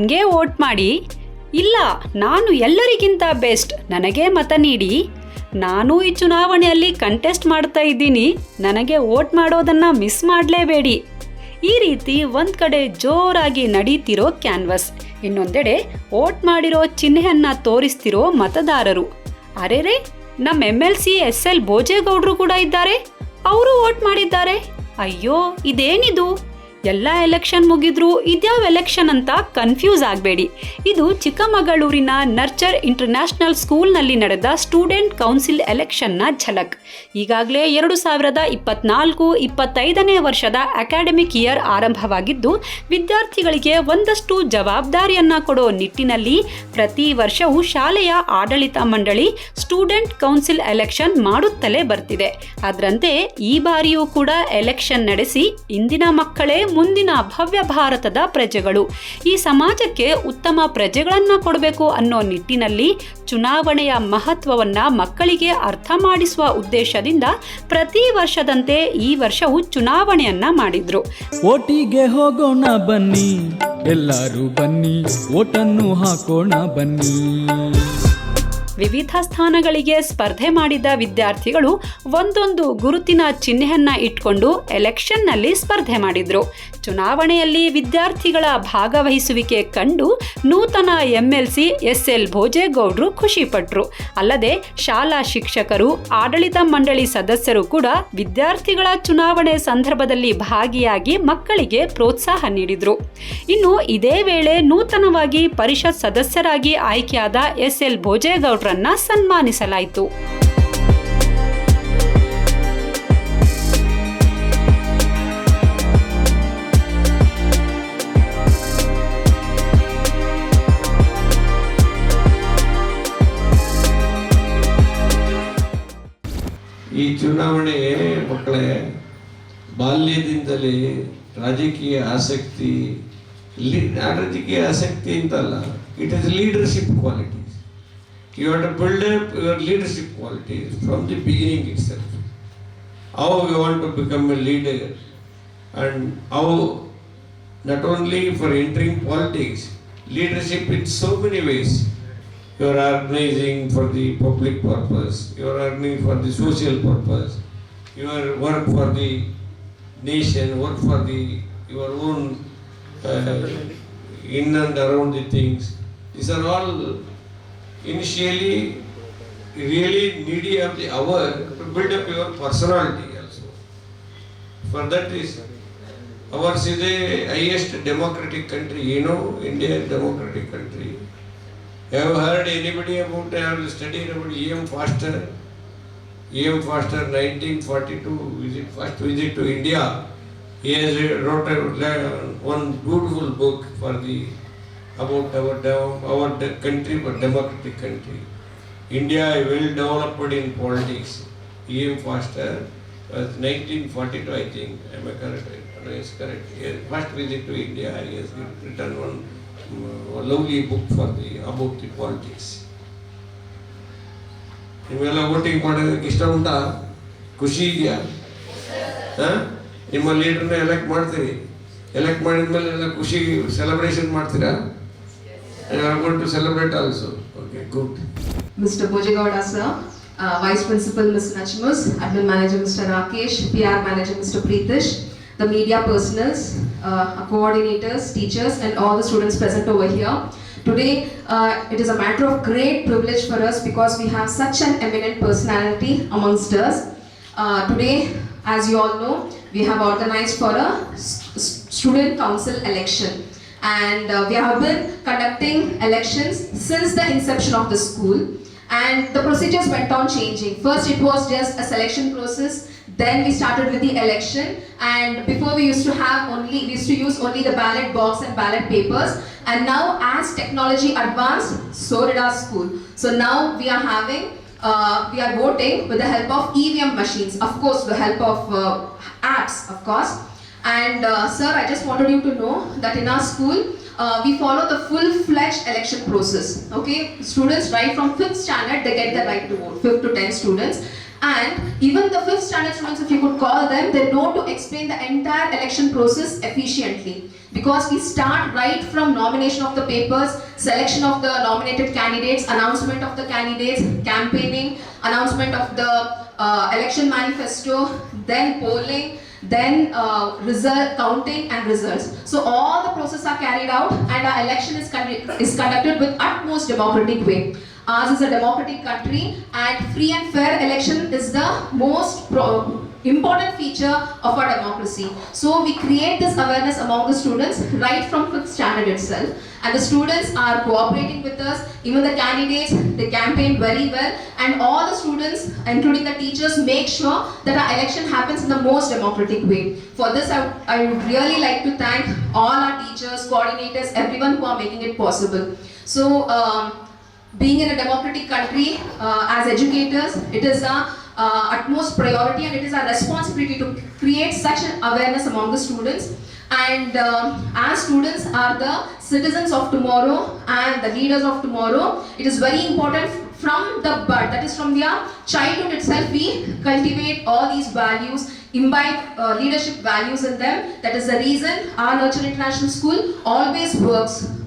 ನನಗೇ ವೋಟ್ ಮಾಡಿ. ಇಲ್ಲ, ನಾನು ಎಲ್ಲರಿಗಿಂತ ಬೆಸ್ಟ್. ನನಗೆ ಮತ ನೀಡಿ. ನಾನು ಈ ಚುನಾವಣೆಯಲ್ಲಿ ಕಂಟೆಸ್ಟ್ ಮಾಡ್ತಾ ಇದ್ದೀನಿ. ನನಗೆ ವೋಟ್ ಮಾಡೋದನ್ನು ಮಿಸ್ ಮಾಡಲೇಬೇಡಿ. ಈ ರೀತಿ ಒಂದು ಕಡೆ ಜೋರಾಗಿ ನಡೀತಿರೋ ಕ್ಯಾನ್ವಸ್ ಇನ್ನೊಂದೆಡೆ ವೋಟ್ ಮಾಡಿರೋ ಚಿಹ್ನೆಯನ್ನು ತೋರಿಸ್ತಿರೋ ಮತದಾರರು. ಅರೆರೆ ನಮ್ಮ M L C S L ಭೋಜೇಗೌಡರು ಕೂಡ ಇದ್ದಾರೆ. ಅವರು ವೋಟ್ ಮಾಡಿದ್ದಾರೆ. ಅಯ್ಯೋ, ಇದೇನಿದು? ಎಲ್ಲ ಎಲೆಕ್ಷನ್ ಮುಗಿದ್ರು ಇದ್ಯಾವ ಎಲೆಕ್ಷನ್ ಅಂತ ಕನ್ಫ್ಯೂಸ್ ಆಗಬೇಡಿ. ಇದು ಚಿಕ್ಕಮಗಳೂರಿನ ನರ್ಚರ್ ಇಂಟರ್ನ್ಯಾಷನಲ್ ಸ್ಕೂಲ್ನಲ್ಲಿ ನಡೆದ ಸ್ಟೂಡೆಂಟ್ ಕೌನ್ಸಿಲ್ ಎಲೆಕ್ಷನ್ನ ಝಲಕ್. ಈಗಾಗಲೇ ಎರಡು ಸಾವಿರದ ಇಪ್ಪತ್ನಾಲ್ಕು, ಇಪ್ಪತ್ತೈದನೇ ವರ್ಷದ ಅಕಾಡೆಮಿಕ್ ಇಯರ್ ಆರಂಭವಾಗಿದ್ದು, ವಿದ್ಯಾರ್ಥಿಗಳಿಗೆ ಒಂದಷ್ಟು ಜವಾಬ್ದಾರಿಯನ್ನ ಕೊಡೋ ನಿಟ್ಟಿನಲ್ಲಿ ಪ್ರತಿ ವರ್ಷವೂ ಶಾಲೆಯ ಆಡಳಿತ ಮಂಡಳಿ ಸ್ಟೂಡೆಂಟ್ ಕೌನ್ಸಿಲ್ ಎಲೆಕ್ಷನ್ ಮಾಡುತ್ತಲೇ ಬರ್ತಿದೆ. ಅದರಂತೆ ಈ ಬಾರಿಯೂ ಕೂಡ ಎಲೆಕ್ಷನ್ ನಡೆಸಿ, ಇಂದಿನ ಮಕ್ಕಳೇ ಮುಂದಿನ ಭವ್ಯ ಭಾರತದ ಪ್ರಜೆಗಳು. ಈ ಸಮಾಜಕ್ಕೆ ಉತ್ತಮ ಪ್ರಜೆಗಳನ್ನು ಕೊಡಬೇಕು ಅನ್ನೋ ನಿಟ್ಟಿನಲ್ಲಿ ಚುನಾವಣೆಯ ಮಹತ್ವವನ್ನ ಮಕ್ಕಳಿಗೆ ಅರ್ಥ ಮಾಡಿಸುವ ಉದ್ದೇಶದಿಂದ ಪ್ರತಿ ವರ್ಷದಂತೆ ಈ ವರ್ಷವೂ ಚುನಾವಣೆಯನ್ನ ಮಾಡಿದ್ರು. ಓಟಿಗೆ ಹೋಗೋಣ ಬನ್ನಿ, ಎಲ್ಲರೂ ಬನ್ನಿ, ಓಟನ್ನು ಹಾಕೋಣ ಬನ್ನಿ. ವಿವಿಧ ಸ್ಥಾನಗಳಿಗೆ ಸ್ಪರ್ಧೆ ಮಾಡಿದ ವಿದ್ಯಾರ್ಥಿಗಳು ಒಂದೊಂದು ಗುರುತಿನ ಚಿಹ್ನೆಯನ್ನ ಇಟ್ಕೊಂಡು ಎಲೆಕ್ಷನ್ನಲ್ಲಿ ಸ್ಪರ್ಧೆ ಮಾಡಿದ್ರು. ಚುನಾವಣೆಯಲ್ಲಿ ವಿದ್ಯಾರ್ಥಿಗಳ ಭಾಗವಹಿಸುವಿಕೆ ಕಂಡು ನೂತನ ಎಂಎಲ್ಸಿ ಎಸ್ ಎಲ್ ಭೋಜೇಗೌಡರು ಖುಷಿಪಟ್ಟರು ಅಲ್ಲದೆ ಶಾಲಾ ಶಿಕ್ಷಕರು, ಆಡಳಿತ ಮಂಡಳಿ ಸದಸ್ಯರು ಕೂಡ ವಿದ್ಯಾರ್ಥಿಗಳ ಚುನಾವಣೆ ಸಂದರ್ಭದಲ್ಲಿ ಭಾಗಿಯಾಗಿ ಮಕ್ಕಳಿಗೆ ಪ್ರೋತ್ಸಾಹ ನೀಡಿದರು. ಇನ್ನು ಇದೇ ವೇಳೆ ನೂತನವಾಗಿ ಪರಿಷತ್ ಸದಸ್ಯರಾಗಿ ಆಯ್ಕೆಯಾದ ಎಸ್ ಎಲ್ ಭೋಜೇಗೌಡರನ್ನ ಸನ್ಮಾನಿಸಲಾಯಿತು. ಈ ಚುನಾವಣೆ ಮಕ್ಕಳೇ, ಬಾಲ್ಯದಿಂದಲೇ ರಾಜಕೀಯ ಆಸಕ್ತಿ ರಾಜಕೀಯ ಆಸಕ್ತಿ ಅಂತಲ್ಲ it is leadership qualities You have to build up your leadership qualities from the beginning itself. How you want to become a leader and how not only for entering politics, leadership in so many ways. You are organizing for the public purpose, you are earning for the social purpose, you are work for the nation, work for the your own uh, in and around the things. These are all initially really needy of the hour to build up your personality also. For that reason, ours is the highest democratic country. You know, India is democratic country. Have heard anybody about, have you studied about E.M. Foster? E.M. Foster, 1942, visit, first visit to India. He has wrote a, one beautiful book for the, about our, de- our de- country, but democratic country. India is well developed in politics. E.M. Foster was 1942, I think. Am I correct? No, yes, correct. He has first visit to India. He has written one um, lovely book for the about the politics. ನೀವೆಲ್ಲ voting ಮಾಡೋದಕ್ಕೆ ಇಷ್ಟ ಉಂಟಾ ಖುಷಿ ಇದೆಯಾ ಹಾ? ನಿಮ್ಮ ಲೀಡರ್ನ elect ಮಾಡ್ತೀರಿ elect ಮಾಡಿದ್ಮೇಲೆ ಎಲ್ಲ ಖುಷಿ ಸೆಲೆಬ್ರೇಷನ್ ಮಾಡ್ತೀರಾ to celebrate also okay good Mr. Bojagowda sir, uh, Vice Principal Ms. Nachimus, Admin Manager Mr. Rakesh, PR Manager Mr. Preetish, the media personals, uh, coordinators, teachers and all the students present over here. Today, uh, it is a matter of great privilege for us because we have such an eminent personality amongst us. Uh, today, as you all know, we have organized for a s- s- student council election. And uh, we have been conducting elections since the inception of the school. And the procedures went on changing. First it was just a selection process. Then we started with the election. And before we used to have only we used to use only the ballot box and ballot papers. And now as technology advanced so did our school. So now we are having uh, we are voting with the help of EVM machines. Of course with the help of uh, apps of course and uh, sir, I just wanted you to know that in our school, uh, we follow the full-fledged election process. Okay, students right from fifth standard they get the right to vote. Fifth to tenth students, And even the fifth standard students, if you could call them, they know to explain the entire election process efficiently. Because we start right from nomination of the papers, selection of the nominated candidates, announcement of the candidates, campaigning, announcement of the uh, election manifesto, then polling, then uh, result counting and results. So all the process are carried out and our election is, con- is conducted with utmost democratic way. Ours is a democratic country and free and fair election is the most important feature of our democracy. So we create this awareness among the students right from fifth standard itself. And the students are cooperating with us, even the candidates, they campaign very well. And all the students, including the teachers, make sure that our election happens in the most democratic way. For this, I, I would really like to thank all our teachers, coordinators, everyone who are making it possible. So, um, being in a democratic country, uh, as educators, it is our uh, utmost priority and it is our responsibility to create such an awareness among the students. And um, as students are the citizens of tomorrow and the leaders of tomorrow, it is very important from the birth, that is from their childhood itself, we cultivate all these values, imbibe uh, leadership values in them. That is the reason our Nurture International School always works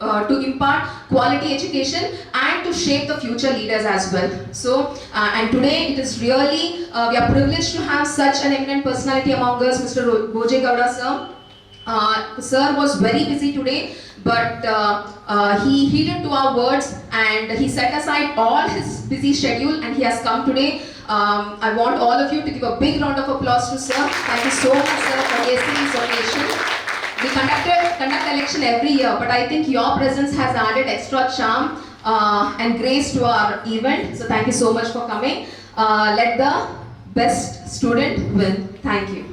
uh, to impart quality education and to shape the future leaders as well. So, uh, and today it is really, uh, we are privileged to have such an eminent personality among us, Mr. Boje Gowda sir. Uh, sir was very busy today, but uh, uh, he heeded to our words and he set aside all his busy schedule and he has come today. Um, I want all of you to give a big round of applause to sir. Thank you so much, sir, for this occasion. Every year, but I think your presence has added extra charm uh, and grace to our event. So thank you so much for coming. Uh, let the best student win. Thank you.